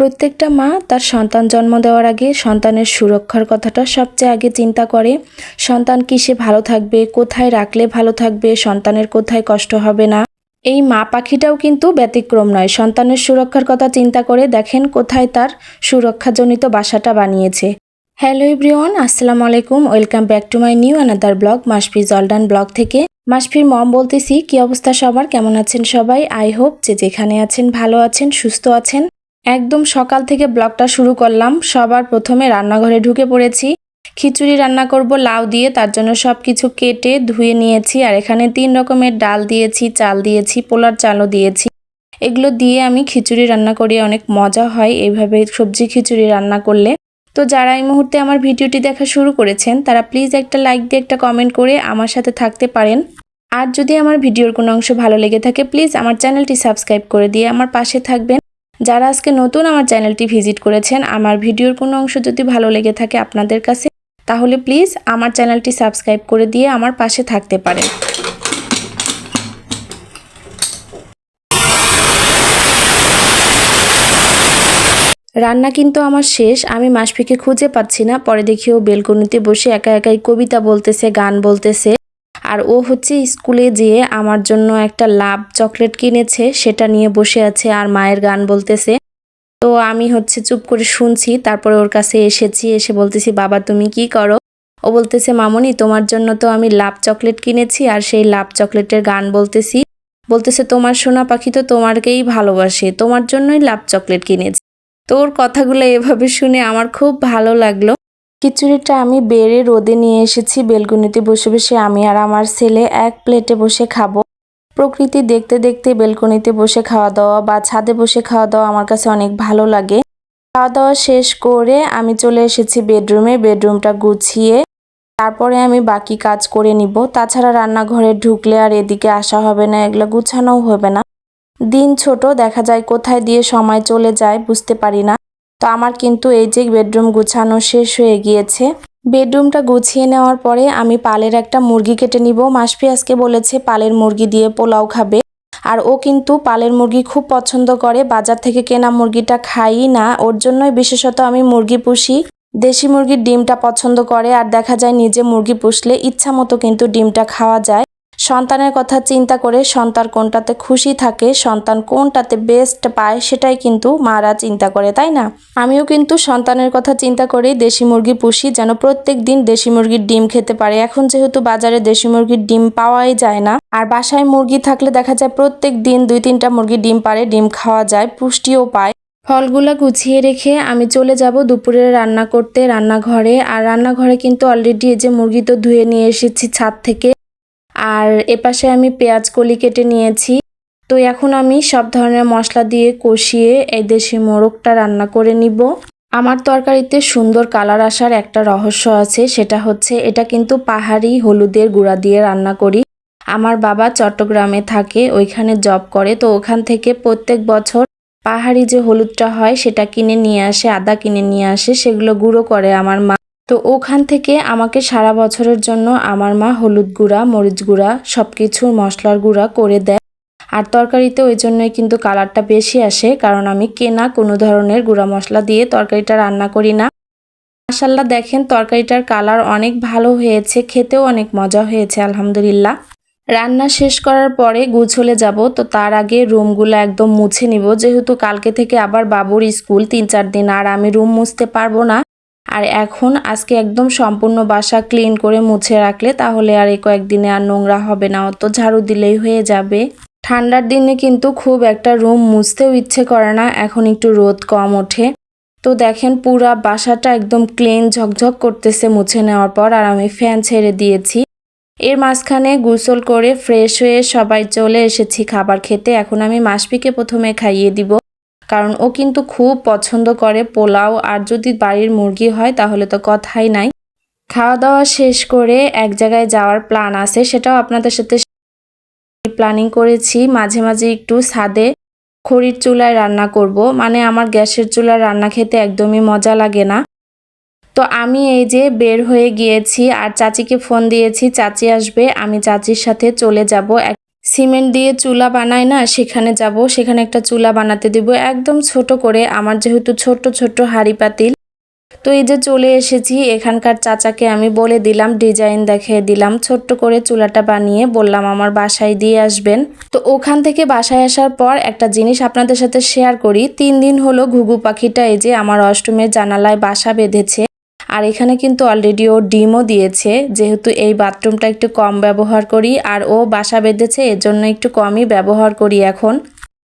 প্রত্যেকটা মা তার সন্তান জন্ম দেওয়ার আগে সন্তানের সুরক্ষার কথাটা সবচেয়ে আগে চিন্তা করে, সন্তান কিসে ভালো থাকবে, কোথায় রাখলে ভালো থাকবে, সন্তানের কোথায় কষ্ট হবে না। এই মা পাখিটাও কিন্তু ব্যতিক্রম নয়, সন্তানের সুরক্ষার কথা চিন্তা করে দেখেন কোথায় তার সুরক্ষাজনিত বাসাটা বানিয়েছে। হ্যালো এভরিওয়ান, আসসালামু আলাইকুম, welcome back to my new another blog Masfi জলডান blog থেকে। মাসফির মম বলতেছি, কি অবস্থা সবার? কেমন আছেন সবাই? আই হোপ যে যেখানে আছেন ভালো আছেন, সুস্থ আছেন। একদম সকাল থেকে ব্লগটা শুরু করলাম। সবার প্রথমে রান্নাঘরে ঢুকে পড়েছি। খিচুড়ি রান্না করব, লাউ দিয়ে, তার জন্য সব কিছু কেটে ধুয়ে নিয়েছি। আর এখানে তিন রকমের ডাল দিয়েছি, চাল দিয়েছি, পোলার চালও দিয়েছি। এগুলো দিয়ে আমি খিচুড়ি রান্না করি, অনেক মজা হয় এইভাবে সবজি খিচুড়ি রান্না করলে। তো যারা এই মুহূর্তে আমার ভিডিওটি দেখা শুরু করেছেন, তারা প্লিজ একটা লাইক দিয়ে, একটা কমেন্ট করে আমার সাথে থাকতে পারেন। আর যদি আমার ভিডিওর কোনো অংশ ভালো লেগে থাকে, প্লিজ আমার চ্যানেলটি সাবস্ক্রাইব করে দিয়ে আমার পাশে থাকবেন। যারা আজকে নতুন আমার চ্যানেলটি ভিজিট করেছেন, আমার ভিডিওর কোনো অংশ যদি ভালো লেগে থাকে আপনাদের কাছে, তাহলে প্লিজ আমার চ্যানেলটি সাবস্ক্রাইব করে দিয়ে আমার পাশে থাকতে পারেন। রান্না কিন্তু আমার শেষ, আমি মাসফিকে খুঁজে পাচ্ছি না, পরে দেখি ও বেলকনিতে বসে একা একাই কবিতা বলতেছে, গান বলতেছে। আর ও হচ্ছে স্কুলে যেয়ে আমার জন্য একটা লাভ চকলেট কিনেছে, সেটা নিয়ে বসে আছে আর মায়ের গান বলতেছে। তো আমি হচ্ছে চুপ করে শুনছি, তারপরে ওর কাছে এসেছি, এসে বলতেছি, বাবা, তুমি কি করো? ও বলতেছে, মামনি, তোমার জন্য তো আমি লাভ চকলেট কিনেছি আর সেই লাভ চকলেটের গান বলতেছি। বলতেছে, তোমার সোনা পাখি তো তোমারকেই ভালোবাসে, তোমার জন্যই লাভ চকলেট কিনেছি। তো ওর কথাগুলো এভাবে শুনে আমার খুব ভালো লাগল। খিচুড়িটা আমি বেড়ে রোদে নিয়ে এসেছি, বেলকুনিতে বসে বসে আমি আর আমার ছেলে এক প্লেটে বসে খাব। প্রকৃতি দেখতে দেখতে বেলকনিতে বসে খাওয়া দাওয়া বা ছাদে বসে খাওয়া দাওয়া আমার কাছে অনেক ভালো লাগে। খাওয়া দাওয়া শেষ করে আমি চলে এসেছি বেডরুমে, বেডরুমটা গুছিয়ে তারপরে আমি বাকি কাজ করে নিব। তাছাড়া রান্নাঘরে ঢুকলে আর এদিকে আসা হবে না, এগুলো গুছানোও হবে না। দিন ছোট, দেখা যায় কোথায় দিয়ে সময় চলে যায় বুঝতে পারি না। তো আমার কিন্তু এই যে বেডরুম গুছানো শেষ হয়ে গিয়েছে। বেডরুমটা গুছিয়ে নেওয়ার পরে আমি পালের একটা মুরগি কেটে নিব। মাসফি আজকে বলেছে পালের মুরগি দিয়ে পোলাও খাবে। আর ও কিন্তু পালের মুরগি খুব পছন্দ করে। বাজার থেকে কেনা মুরগিটা খাই না। ওর জন্যই বিশেষত আমি মুরগি পুষি। দেশি মুরগির ডিমটা পছন্দ করে। আর দেখা যায় নিজে মুরগি পুষলে ইচ্ছা মতো কিন্তু ডিমটা খাওয়া যায়। সন্তানের কথা চিন্তা করে সন্তান কোনটাতে খুশি থাকে, সন্তান কোনটাতে বেস্ট পায়, সেটাই কিন্তু মারা চিন্তা করে, তাই না? আমিও কিন্তু সন্তানের কথা চিন্তা করেই দেশি মুরগি পুষি, যেন প্রত্যেক দিন দেশি মুরগির ডিম খেতে পারে। এখন যেহেতু বাজারে দেশি মুরগির ডিম পাওয়াই যায় না, আর বাসায় মুরগি থাকলে দেখা যায় প্রত্যেক দিন দুই তিনটা মুরগি ডিম পারে, ডিম খাওয়া যায়, পুষ্টিও পায়। ফলগুলা গুছিয়ে রেখে আমি চলে যাব দুপুরে রান্না করতে, রান্নাঘরে। আর রান্নাঘরে কিন্তু অলরেডি এই যে মুরগি তো ধুয়ে নিয়ে এসেছি ছাদ থেকে। আর এপাশে আমি পেঁয়াজ কলি কেটে নিয়েছি। তো এখন আমি সব ধরনের মশলা দিয়ে কষিয়ে এই দেশি মোরগটা রান্না করে নিব। আমার তরকারিতে সুন্দর কালার আসার একটা রহস্য আছে, সেটা হচ্ছে এটা কিন্তু পাহাড়ি হলুদের গুঁড়া দিয়ে রান্না করি। আমার বাবা চট্টগ্রামে থাকে, ওইখানে জব করে, তো ওখান থেকে প্রত্যেক বছর পাহাড়ি যে হলুদটা হয়, সেটা কিনে নিয়ে আসে, আদা কিনে নিয়ে আসে, সেগুলো গুঁড়ো করে আমার মা। তো ওখান থেকে আমাকে সারা বছরের জন্য আমার মা হলুদ গুঁড়া, মরিচ গুঁড়া সব কিছুর মশলার গুঁড়া করে দেয়। আর তরকারিতে ওই জন্যই কিন্তু কালারটা বেশি আসে, কারণ আমি কেনা কোনো ধরনের গুঁড়া মশলা দিয়ে তরকারিটা রান্না করি না। মাসাল্লাহ দেখেন তরকারিটার কালার অনেক ভালো হয়েছে, খেতেও অনেক মজা হয়েছে, আলহামদুলিল্লাহ। রান্না শেষ করার পরে গুছলে যাব, তো তার আগে রুমগুলো একদম মুছে নিব। যেহেতু কালকে থেকে আবার বাবুর স্কুল, তিন চার দিন, আর আমি রুম মুছতে পারব না। আর এখন আজকে একদম সম্পূর্ণ বাসা ক্লিন করে মুছে রাখলে তাহলে আর এই কয়েকদিনে আর নোংরা হবে না, অত ঝাড়ু দিলেই হয়ে যাবে। ঠান্ডার দিনে কিন্তু খুব একটা রুম মুছতেও ইচ্ছে করে না, এখন একটু রোদ কম ওঠে। তো দেখেন পুরা বাসাটা একদম ক্লিন ঝকঝক করতেছে মুছে নেওয়ার পর, আর আমি ফ্যান ছেড়ে দিয়েছি। এর মাঝখানে গোসল করে ফ্রেশ হয়ে সবাই চলে এসেছি খাবার খেতে, এখন আমি মাসপিকে প্রথমে খাইয়ে দিব। কারণ ও কিন্তু খুব পছন্দ করে পোলাও, আর যদি বাড়ির মুরগি হয় তাহলে তো কথাই নাই। খাওয়া দাওয়া শেষ করে এক জায়গায় যাওয়ার প্ল্যান আছে, সেটাও আপনাদের সাথে প্ল্যানিং করেছি। মাঝে মাঝে একটু ছাদে খড়ির চুলায় রান্না করব। মানে আমার গ্যাসের চুলায় রান্না খেতে একদমই মজা লাগে না। তো আমি এই যে বের হয়ে গিয়েছি, আর চাচিকে ফোন দিয়েছি, চাচি আসবে, আমি চাচির সাথে চলে যাব। সিমেন্ট দিয়ে চুলা বানায় না, সেখানে যাব, সেখানে একটা চুলা বানাতে দিব। একদম ছোট করে, আমার যেহেতু ছোট ছোট হাঁড়ি পাতিল। তো এই যে চলে এসেছি, এখানকার চাচাকে আমি বলে দিলাম, ডিজাইন দেখিয়ে দিলাম, ছোট্ট করে চুলাটা বানিয়ে বললাম, আমার বাসায় দিয়ে আসবেন। তো ওখান থেকে বাসায় আসার পর একটা জিনিস আপনাদের সাথে শেয়ার করি। তিন দিন হলো ঘুঘু পাখিটা এই যে আমার অষ্টমের জানালায় বাসা বেঁধেছে। আর এখানে কিন্তু অলরেডি ও ডিমও দিয়েছে, যেহেতু এই বাথরুমটা একটু কম ব্যবহার করি আর ও বাসা বেঁধেছে এর জন্য একটু কমই ব্যবহার করি এখন।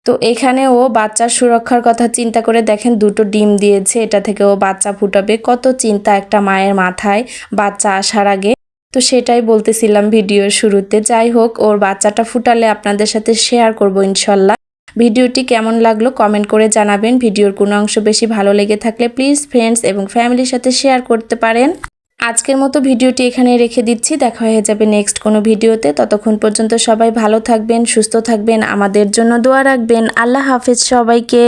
তো এখানে ও বাচ্চার সুরক্ষার কথা চিন্তা করে দেখেন, দুটো ডিম দিয়েছে, এটা থেকে ও বাচ্চা ফুটাবে। কত চিন্তা একটা মায়ের মাথায় বাচ্চা আসার আগে। তো সেটাই বলতেছিলাম ভিডিওর শুরুতে। যাই হোক, ওর বাচ্চাটা ফুটালে আপনাদের সাথে শেয়ার করব ইনশাল্লাহ। ভিডিওটি কেমন লাগল কমেন্ট করে জানাবেন। ভিডিওর কোনো অংশ বেশি ভালো লেগে থাকলে প্লিজ ফ্রেন্ডস এবং ফ্যামিলির সাথে শেয়ার করতে পারেন। আজকের মতো ভিডিওটি এখানে রেখে দিচ্ছি। দেখা হয়ে যাবে নেক্সট কোনো ভিডিওতে। ততক্ষণ পর্যন্ত সবাই ভালো থাকবেন, সুস্থ থাকবেন। আমাদের জন্য দোয়া রাখবেন। আল্লাহ হাফেজ সবাইকে।